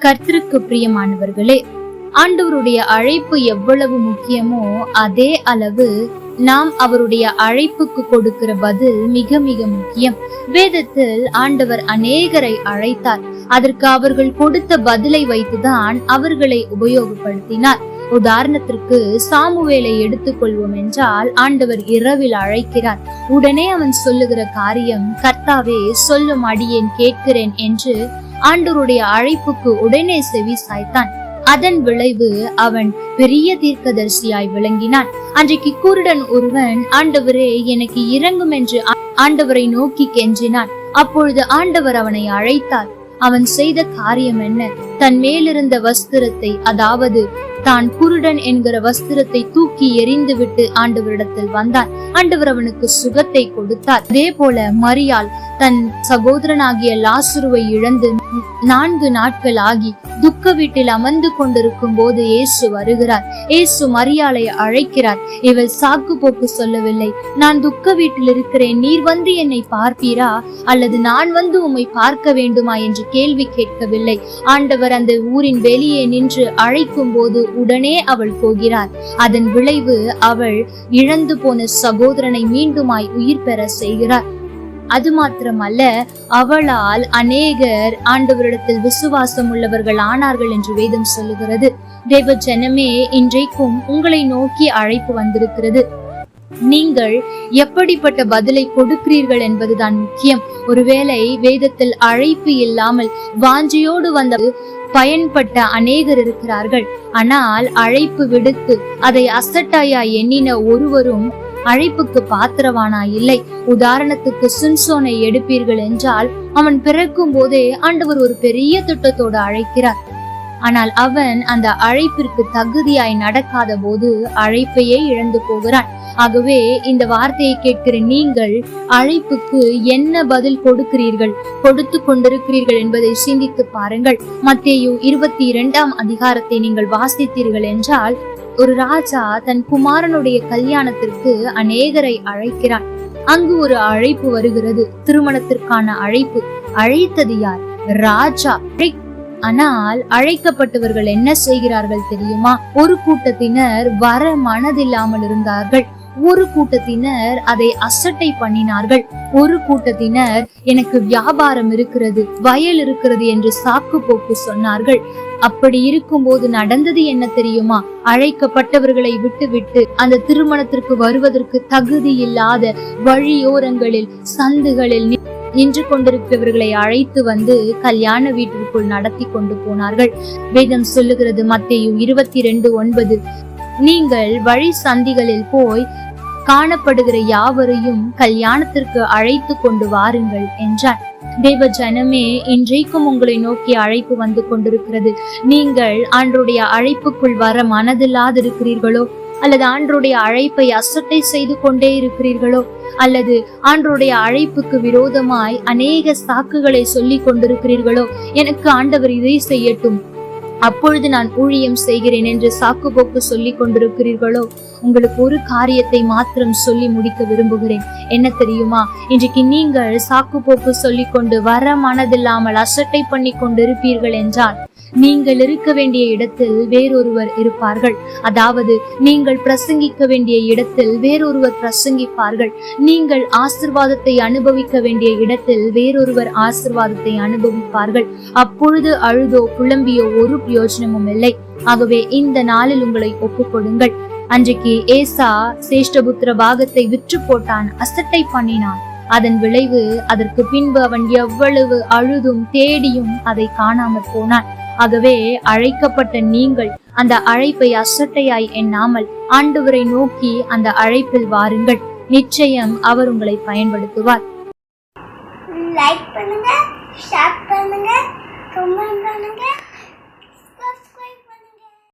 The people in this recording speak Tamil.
கர்த்தருக்கு பிரியமானவர்களே ஆண்டவருடைய அழைப்பு எவ்வளவு முக்கியமோ அதே அளவு நாம் அவருடைய அழைப்புக்கு கொடுக்கிற பதில் மிக மிக முக்கியம். வேதத்தில் ஆண்டவர் அநேகரை அழைத்தார். அதற்கு அவர்கள் கொடுத்த பதிலை வைத்துதான் அவர்களை உபயோகப்படுத்தினார். உதாரணத்திற்கு சாமுவேலை எடுத்துக்கொள்வோம் என்றால் ஆண்டவர் இரவில் அழைக்கிறார். உடனே அவன் சொல்லுகிற காரியம் கர்த்தாவே சொல்லும் அடியேன் கேட்கிறேன் என்று ஆண்டவருடைய அழைப்புக்கு உடனே செவி சாய்த்தான். அதன் விளைவு அவன் பெரிய தீர்க்கதரிசியாய் விளங்கினான். அன்றைக்கு குருடன் ஒருவன் ஆண்டவரே எனக்கு இறங்கும் என்று ஆண்டவரை நோக்கி கெஞ்சினான். அப்பொழுது ஆண்டவர் அவனை அழைத்தார். அவன் செய்த காரியம் என்ன? தன் மேலிருந்த வஸ்திரத்தை அதாவது தான் குருடன் என்கிற வஸ்திரத்தை தூக்கி எறிந்துவிட்டு ஆண்டவரிடத்தில் வந்தான். ஆண்டவர் அவனுக்கு சுகத்தை கொடுத்தார். அதே போல மரியாள் தன் சகோதரனாகிய லாசுருவை இழந்து நான்கு நாட்கள் ஆகி துக்க வீட்டில் அமர்ந்து கொண்டிருக்கும் போது இயேசு வருகிறார். இயேசு மரியாளை அழைக்கிறார். இவள் சாக்கு போக்கு சொல்லவில்லை. நான் துக்க வீட்டில் இருக்கிறேன். நீர் வந்து என்னை பார்ப்பீரா? அல்லது நான் வந்து உம்மை பார்க்க வேண்டுமா? என்று கேள்வி கேட்கவில்லை. ஆண்டவர் அந்த ஊரின் வெளியே நின்று அழைக்கும் போது உடனே அவள் போகிறார். அதன் விளைவு அவள் இழந்து போன சகோதரனை மீண்டுமாய் உயிர் பெற செய்கிறார். அது மாத்திரமல்ல அவளால் அநேகர் ஆண்டவரிடத்தில் விசுவாசம் உள்ளவர்கள் ஆனார்கள் என்று வேதம் சொல்லுகிறது. தேவ ஜனமே இன்றைக்கும் உங்களை நோக்கி அழைப்பு வந்திருக்கிறது. நீங்கள் எப்படிப்பட்ட பதிலை கொடுக்கிறீர்கள் என்பதுதான் முக்கியம். ஒருவேளை வேதத்தில் அழைப்பு இல்லாமல் வாஞ்சியோடு வந்த பயன்பட்ட அநேகர் இருக்கிறார்கள். ஆனால் அழைப்பு விடுத்து அதை அசட்டாயா எண்ணின ஒருவரும் அழைப்புக்கு பாத்திரவானா இல்லை. உதாரணத்துக்கு சுன்சோனை எடுப்பீர்கள் என்றால் அவன் பிறக்கும் போதே ஆண்டவர் ஒரு பெரிய திட்டத்தோடு அழைக்கிறார். ஆனால் அவன் அந்த அழைப்பிற்கு தகுதியாய் நடக்காத போது அழைப்பையே இழந்து போகிறான். ஆகவே இந்த வார்த்தையை கேட்கிற நீங்கள் அழைப்புக்கு என்ன பதில் கொடுக்கிறீர்கள்? கொடுத்து கொண்டிருக்கிறீர்கள் என்பதை சிந்தித்து பாருங்கள். மத்தேயு இருபத்தி இரண்டாம் அதிகாரத்தை நீங்கள் வாசித்தீர்கள் என்றால் ஒரு ராஜா தன் குமாரனுடைய கல்யாணத்திற்கு அநேகரை அழைக்கிறான். அங்கு ஒரு அழைப்பு வருகிறது. திருமணத்திற்கான அழைப்பு. அழைத்தது யார்? ராஜா. ஆனால் அழைக்கப்பட்டவர்கள் என்ன செய்கிறார்கள் தெரியுமா? ஒரு கூட்டத்தினர் வர மனதில்லாமல் இருந்தார்கள். ஒரு கூட்டத்தினர் அதை அசட்டை பண்ணினார்கள். ஒரு கூட்டத்தினர் எனக்கு வியாபாரம் இருக்கிறது வயல் இருக்கிறது என்று சாக்கு போக்கு சொன்னார்கள். அப்படி இருக்கும்போது நடந்தது என்ன தெரியுமா? அழைக்கப்பட்டவர்களை விட்டுவிட்டு அந்த திருமணத்திற்கு வருவதற்கு தகுதி இல்லாத வழியோரங்களில் சந்துகளில் நின்று கொண்டிருக்கிறவர்களை அழைத்து வந்து கல்யாண வீட்டிற்குள் நடத்தி கொண்டு போனார்கள். வேதம் சொல்லுகிறது மத்தேயு இருபத்தி ரெண்டு ஒன்பது. நீங்கள் வழி சந்திகளில் போய் காணப்படுகிற யாவரையும் கல்யாணத்திற்கு அழைத்து கொண்டு வாருங்கள் என்றார் தேவ ஜனமே இன்றைக்கும் உங்களை நோக்கி அழைப்பு வந்து கொண்டிருக்கிறது. நீங்கள் ஆண்டருடைய அழைப்புக்குள் வர மனதில்லாதிருக்கிறீர்களோ? அல்லது ஆண்டருடைய அழைப்பை அசட்டை செய்து கொண்டே இருக்கிறீர்களோ? அல்லது ஆண்டருடைய அழைப்புக்கு விரோதமாய் அநேக சாக்குகளை சொல்லி கொண்டிருக்கிறீர்களோ? எனக்கு ஆண்டவர் இதை செய்யட்டும். அப்பொழுது நான் ஊழியம் செய்கிறேன் என்று சாக்கு போக்கு சொல்லிக் கொண்டிருக்கிறீர்களோ? உங்களுக்கு ஒரு காரியத்தை மாத்திரம் சொல்லி முடிக்க விரும்புகிறேன். என்ன தெரியுமா? இன்றைக்கு நீங்கள் சாக்கு போக்கு சொல்லிக்கொண்டு வர மனதில்லாமல் அசட்டை பண்ணி கொண்டிருப்பீர்கள் என்றால் நீங்கள் இருக்க வேண்டிய இடத்தில் வேறொருவர் இருப்பார்கள். அதாவது நீங்கள் பிரசங்கிக்க வேண்டிய இடத்தில் வேறொருவர் பிரசங்கிப்பார்கள். நீங்கள் ஆசிர்வாதத்தை அனுபவிக்க வேண்டிய இடத்தில் வேறொருவர் ஆசிர்வாதத்தை அனுபவிப்பார்கள். அப்பொழுது அழுதோ புலம்பியோ ஒரு பிரயோஜனமும் இல்லை. ஆகவே இந்த நாளில் உங்களை ஒப்புக்கொடுங்கள். அன்றைக்கு ஏசா சேஷ்டபுத்திர பாகத்தை விற்று போட்டான் அசட்டை பண்ணினான். அதன் விளைவு அதற்கு பின்பு அவன் எவ்வளவு அழுதும் தேடியும் அதை காணாமற் போனான். ஆகவே அழைக்கப்பட்ட நீங்கள் அந்த அழைப்பை அசட்டையாய் எண்ணாமல் ஆண்டவரை நோக்கி அந்த அழைப்பில் வாருங்கள். நிச்சயம் அவர் உங்களை பயன்படுத்துவார். லைக் பண்ணுங்க ஷேர் பண்ணுங்க கமெண்ட் பண்ணுங்க.